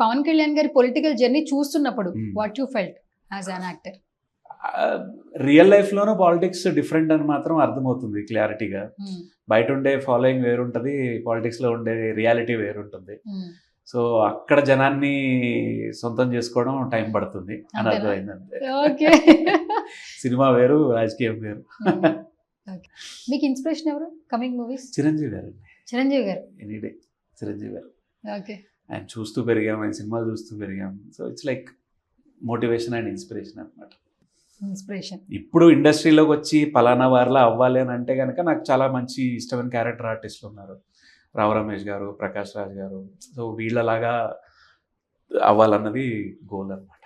పవన్ కళ్యాణ్ గారి political journey చూస్తున్నప్పుడు Hmm. What you felt as an actor real లైఫ్లోనూ politics different అని మాత్రం అర్థమవుతుంది క్లారిటీగా బయట ఉండే ఫాలోయింగ్ వేరుంటుంది పాలిటిక్స్లో ఉండే రియాలిటీ వేరుంటుంది. సో అక్కడ జనాన్ని సొంతం చేసుకోవడం టైం పడుతుంది. అని? అర్థమైందంటే ఓకే. సినిమా వేరు రాజకీయం వేరు. మీకు ఇన్స్పిరేషన్ ఎవరు? కమింగ్ మూవీస్ చిరంజీవి గారు చిరంజీవి గారు. ఎనీడే చిరంజీవి గారు. ఓకే ఆయన చూస్తూ పెరిగాం ఆయన సినిమాలు చూస్తూ పెరిగాం. So it's like motivation and inspiration అనమాట ఇన్స్పిరేషన్ ఇప్పుడు ఇండస్ట్రీలోకి వచ్చి పలానా వారిలా అవ్వాలి అని అంటే కనుక నాకు చాలా మంచి ఇష్టమైన క్యారెక్టర్ ఆర్టిస్టులు ఉన్నారు. రావు రమేష్ గారు ప్రకాష్ రాజ్ గారు. సో వీళ్ళలాగా అవ్వాలన్నది గోల్ అనమాట